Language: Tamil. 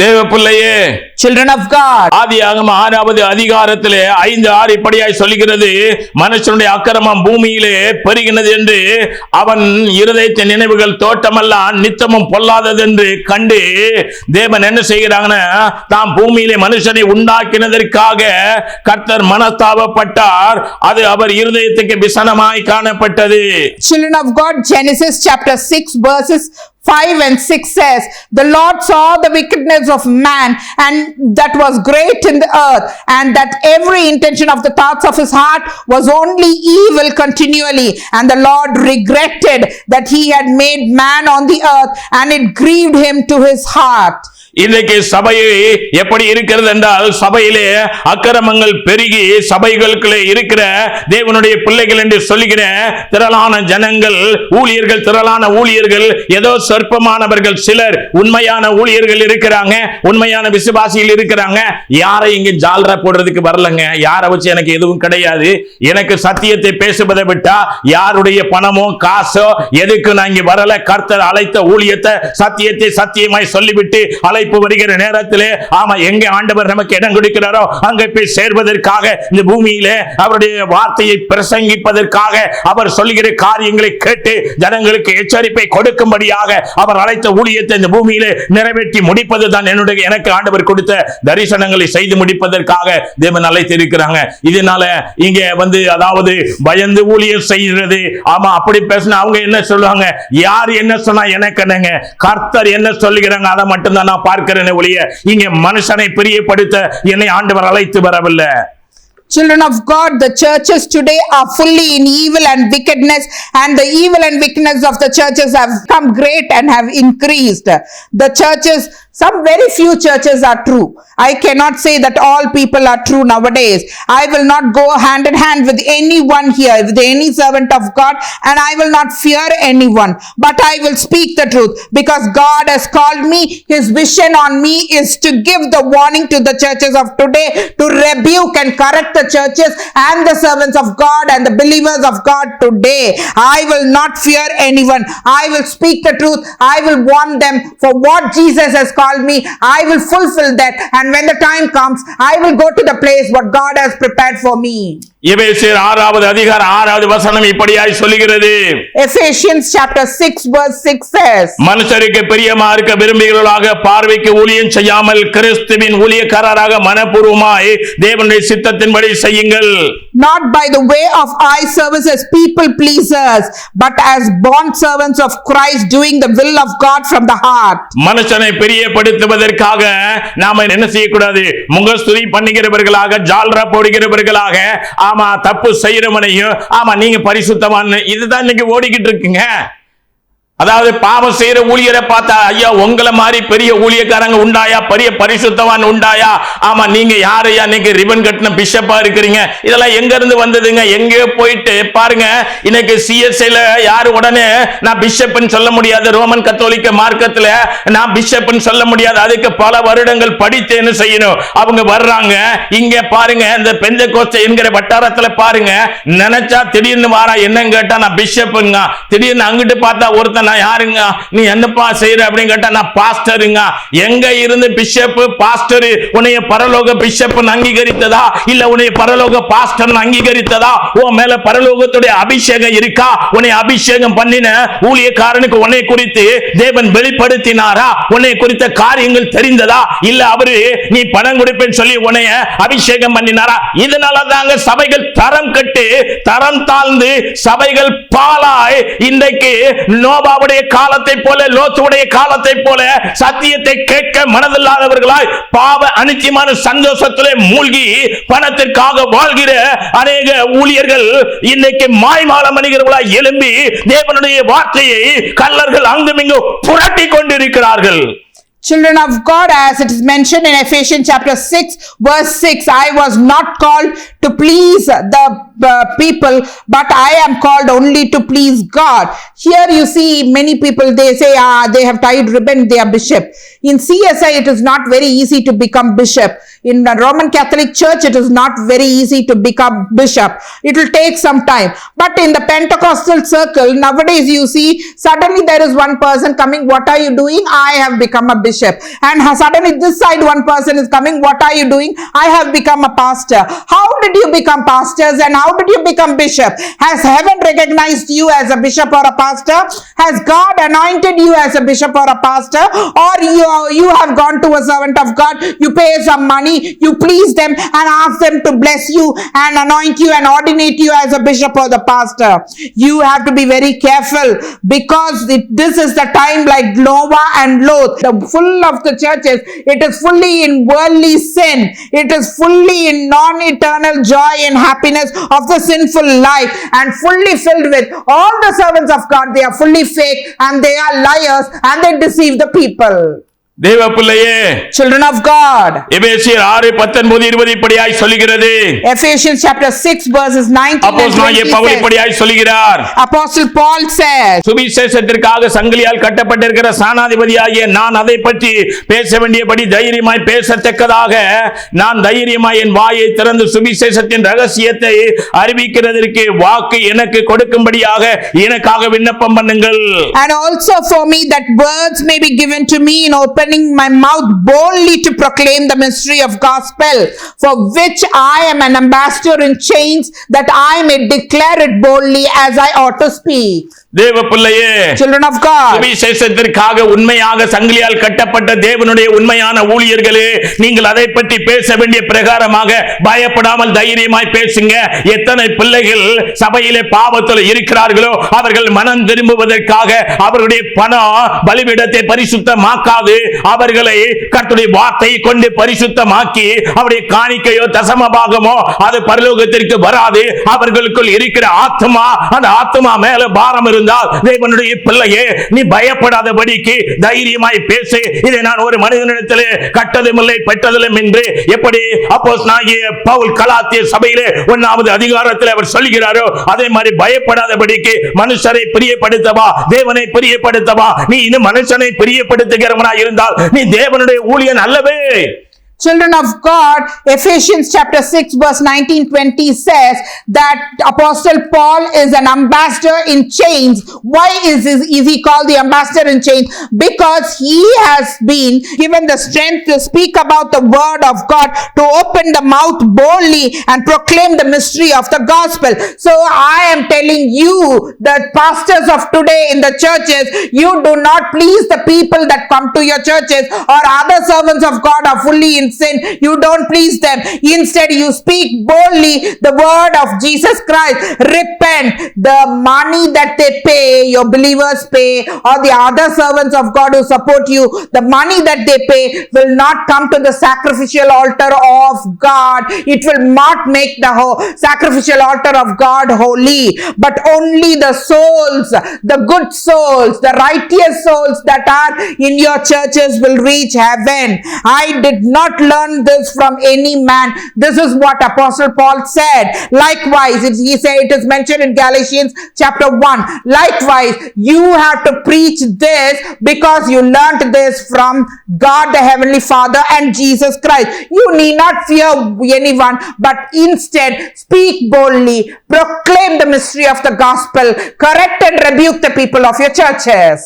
தேவ பிள்ளையே Children of God. ஆதியாகம ஆறாவது அதிகாரத்திலே ஐந்து ஆறு இப்படியாய் சொல்லுகிறது. மனுஷனுடைய அக்கிரமம் பூமியிலே பெருகினது என்று அவன் இருதயத்தின் நினைவுகள் தோட்டமெல்லாம் நித்தமும் பொல்லாதது என்று கண்டு தேவன் என்ன செய்கிறாங்கன்னா தாம் பூமியிலே மனுஷனை உண்டாக்கினதற்காக கர்த்தர் மனஸ்தாபப்பட்டார். அது அவர் இருதயத்துக்கு விசனமாய் காணப்பட்டது. Children of God, Genesis chapter 6 verses 5 and 6 says, The Lord saw the wickedness of man and that was great in the earth and that every intention of the thoughts of his heart was only evil continually. And the Lord regretted that he had made man on the earth and it grieved him to his heart. இன்றைக்கு சபையை எப்படி இருக்கிறது என்றால் சபையிலே அக்கிரமங்கள் பெருகி சபைகளுக்குள்ளே இருக்கிற தேவனுடைய பிள்ளைகள் என்று சொல்லுகிற திரளான ஜனங்கள் ஊழியர்கள் திரளான ஊழியர்கள் ஏதோ சொற்பமானவர்கள் சிலர் உண்மையான ஊழியர்கள் இருக்கிறாங்க உண்மையான விசுவாசிகள் இருக்கிறாங்க. யாரை இங்க ஜால்ரா போடுறதுக்கு வரலங்க? யாரை வச்சு எனக்கு எதுவும் கிடையாது? எனக்கு சத்தியத்தை பேசுவதை விட்டா யாருடைய பணமோ காசோ எதுக்கு நான் இங்க வரல? கர்த்தர் அழைத்த ஊழியத்தை சத்தியத்தை சத்தியமாய் சொல்லிவிட்டு அழைப்பு வருகிற நேரத்திலே ஆமா எங்க ஆண்டவர் நமக்கு இடம் கொடுக்கிறாரோ அங்கே போய் சேர்வதற்காக இந்த பூமியிலே அவருடைய வார்த்தையை பிரசங்கிப்பதற்காக அவர் சொல்லுகிற காரியங்களை கேட்டு ஜனங்களுக்கு எச்சரிப்பை கொடுக்கும்படியாக அவர் அழைத்த ஊழியத்தை இந்த பூமியிலே நிறைவேற்றி முடிப்பது தான் என்னுடைய எனக்கு ஆண்டவர் கொடுத்த தரிசனங்களை செய்து முடிப்பதற்காக தேவன் அழைத்து இருக்கிறாங்க இதனால இங்க வந்து அதாவது பயந்து ஊழியம் செய்கிறது. ஆமா அப்படி பேசினா அவங்க என்ன சொல்லுவாங்க? யார் என்ன சொன்னா எனக்கு என்னங்க? கர்த்தர் என்ன சொல்லுகிறாங்க? அதை மட்டும்தான் நான் பார்க்கிறேன் ஒழிய இங்க மனுஷனை பிரியப்படுத்த என்னை ஆண்டவர் அழைத்து வரவில்லை Children of God, the churches today are fully in evil and wickedness, and the evil and wickedness of the churches have become great and have increased. The churches, some very few churches are true. I cannot say that all people are true nowadays. I will not go hand in hand with anyone here, with any servant of God, and I will not fear anyone, but I will speak the truth because God has called me. His vision on me is to give the warning to the churches of today to rebuke and correct the churches and the servants of God and the believers of God today. I will not fear anyone. I will speak the truth. I will warn them for what Jesus has called me. I will fulfill that. And when the time comes, I will go to the place what God has prepared for me. எபேசியர் ஆறாவது அதிகாரம் ஆறாவது வசனம் இப்படியாய் சொல்லுகிறது Ephesians chapter 6 verse 6 says, மனுஷருக்கு பிரியமா இருக்க விரும்புகிறவர்களாக பார்வைக்கு ஊழியம் செய்யாமல் கிறிஸ்துவின் ஊழியக்காரராக மனப்பூர்வமாய் தேவனுடைய சித்தத்தின்படி செய்யுங்கள் Not by the way of eye service as people pleasers, but as bond servants of Christ doing the will of God from the heart. மனுஷனை வெளிப்படுத்துவதற்காக நாம என்ன செய்யக்கூடாது? முகஸ்துதி பண்ணுகிறவர்களாக ஜால்ரா போடுகிறவர்களாக ஆமா தப்பு செய்யறவனையும் ஆமா நீங்க பரிசுத்தமான இதுதான் இன்னைக்கு ஓடிக்கிட்டு இருக்குங்க. அதாவது பாவம் செய்யற ஊழியரை பார்த்தா ஐயா உங்களை மாதிரி பெரிய ஊழியக்காரங்க உண்டாயா? பெரிய பரிசுத்தவான் உண்டாயா? ஆமா நீங்க யாரையா? நீங்க ரிபன் கட்டின பிஷப்பா இருக்கிறீங்க. இதெல்லாம் எங்க இருந்து வந்ததுங்க? எங்கேயோ போயிட்டு பாருங்க இன்னைக்கு சிஎஸ்ஐல யாரு உடனே நான் பிஷப்னு சொல்ல முடியாது. ரோமன் கத்தோலிக்க மார்க்கத்துல நான் பிஷப்னு சொல்ல முடியாது. அதுக்கு பல வருடங்கள் படித்தேன்னு செய்யணும். அவங்க வர்றாங்க. இங்க பாருங்க இந்த பெந்த கோஸ்ட என்கிற வட்டாரத்துல பாருங்க. நினைச்சா திடீர்னு வாரா என்னன்னு கேட்டா நான் பிஷப்புங்க திடீர்னு அங்கிட்டு பார்த்தா ஒருத்தன் நான் யாருங்க? நீ என்னப்பா செய்யற அப்படின்னு கேட்டா நான் பாஸ்டருங்க. எங்க இருந்து பிஷப் பாஸ்டர் உன்னைய பரலோக பிஷப் அங்கீகரித்ததா? இல்ல உன்னைய பரலோக பாஸ்டர் அங்கீகரித்ததா? உன் மேல பரலோகத்துடைய அபிஷேகம் இருக்கா? உன்னை அபிஷேகம் பண்ணின ஊழியக்காரனுக்கு உன்னை குறித்து தேவன் வெளிப்படுத்தினாரா? உன்னை குறித்த காரியங்கள் தெரிந்ததா? இல்ல அவரு நீ பணம் கொடுப்பேன்னு சொல்லி உன்னைய அபிஷேகம் பண்ணினாரா? இதனால தாங்க சபைகள் தரம் கட்டு தரம் தாழ்ந்து சபைகள் பாலாய் இன்றைக்கு நோவாவுடைய காலத்தை போல லோத்துடைய காலத்தை போல சத்தியத்தை கேட்க மனதில்லாதவர்களாய் பாவ அனிச்சயமான சந்தோஷத்திலே மூழ்கி பணத்திற்காக வாழ்கிற அநேக ஊழியர்கள் இன்னைக்கு மாய்மால மனிதர்களாய் எழும்பி தேவனுடைய வார்த்தையை கல்லர்கள் அங்குமிங்கும் புரட்டி கொண்டிருக்கிறார்கள். Children of God, as it is mentioned in Ephesians chapter 6, verse 6, I was not called to please the uh, people, but I am called only to please God. Here you see many people, they say, ah, they have tied ribbon, they are bishop. In CSI, it is not very easy to become bishop. In the Roman Catholic Church, it is not very easy to become bishop. It will take some time. But in the Pentecostal circle, nowadays you see, suddenly there is one person coming, what are you doing? I have become a bishop. And suddenly this side one person is coming, what are you doing? I have become a pastor. How did you become pastors and how did you become bishop? Has heaven recognized you as a bishop or a pastor? Has God anointed you as a bishop or a pastor? Or you, you have gone to a servant of God, you pay some money, you please them and ask them to bless you and anoint you and ordinate you as a bishop or the pastor. You have to be very careful because it- this is the time like Noah and Lot, the full of the churches, it is fully in worldly sin. It is fully in non-eternal joy and happiness of the sinful life and fully filled with all the servants of God. They are fully fake and they are liars and they deceive the people. தேவ பிள்ளையே Children of God. எபேசியர் ஆறு பத்தொன்பது இருபது இப்படியாய் சொல்லுகிறது. Ephesians chapter 6 verses 19 and அப்போஸ் 20 பவுல் இப்படியாய் சொல்லுகிறார். Apostle Paul says, சுவிசேஷத்திற்காக சங்கிலியால் கட்டப்பட்டிருக்கிற சானாதிபதியாகிய நான் அதை பற்றி பேச வேண்டியபடி தைரியமாய் பேசத்தக்கதாக நான் தைரியமாய் என் வாயை திறந்து சுவிசேஷத்தின் ரகசியத்தை அறிவிக்கிறதற்கு வாக்கு எனக்கு கொடுக்கும்படியாக எனக்காக விண்ணப்பம் பண்ணுங்கள். and also for me that words may be given to me in opening my mouth boldly to proclaim the mystery of gospel, for which I am an ambassador in chains, that I may declare it boldly as I ought to speak. தேவ பிள்ளையே Children of God. சுவிசேஷத்திற்காக உண்மையாக சங்கிலியால் கட்டப்பட்ட தேவனுடைய உண்மையான ஊழியர்களே நீங்கள் அதை பற்றி பேச வேண்டிய பிரகாரமாக பயப்படாமல் தைரியமாய் பேசுங்க எத்தனை பிள்ளைகள் சபையிலே பாவத்தில் இருக்கிறார்களோ அவர்கள் மனம் திரும்புவதற்காக அவர்களுடைய பணம் பலிபீடத்தை பரிசுத்தமாக்காது அவர்களை கர்த்தருடைய வார்த்தையை கொண்டு பரிசுத்தமாக்கி அவருடைய காணிக்கையோ தசம பாகமோ அது பரலோகத்திற்கு வராது. அவர்களுக்குள் இருக்கிற ஆத்மா அந்த ஆத்மா மேல பாரம் இருந்தால் தேவனுடைய பிள்ளையே நீ பயப்படாதபடிக்கு தைரியமாய் பேசு. இதை நான் ஒரு மனிதனிடத்திலே கட்டதும் இல்லை பெற்றதிலும் என்று எப்படி அப்போஸ் நாகிய பவுல் கலாத்திய சபையிலே ஒன்னாவது அதிகாரத்தில் அவர் சொல்கிறாரோ அதே மாதிரி பயப்படாதபடிக்கு மனுஷரை பிரியப்படுத்தவா தேவனை பிரியப்படுத்தவா நீ இன்னும் மனுஷனை பிரியப்படுத்துகிறவனா நீ தேவனுடைய ஊழியன் அல்லவே. Children of God, Ephesians chapter 6 verse 19 20 says that Apostle Paul is an ambassador in chains. Why is, is, is he called the ambassador in chains? Because he has been given the strength to speak about the word of God, to open the mouth boldly and proclaim the mystery of the gospel. So I am telling you, the pastors of today in the churches, you do not please the people that come to your churches or other servants of God are fully in sin. You don't please them. Instead, you speak boldly the word of Jesus Christ. Repent. The money that they pay, your believers pay, or the other servants of God who support you, the money that they pay will not come to the sacrificial altar of God. It will not make the ho- sacrificial altar of God holy, but only the souls, the good souls, the righteous souls that are in your churches will reach heaven. I did not learn this from any man. This is what Apostle Paul said. Likewise, he said it is mentioned in Galatians chapter 1. Likewise, you have to preach this because you learned this from God the Heavenly Father and Jesus Christ. You need not fear anyone, but instead speak boldly, proclaim the mystery of the gospel, correct and rebuke the people of your churches.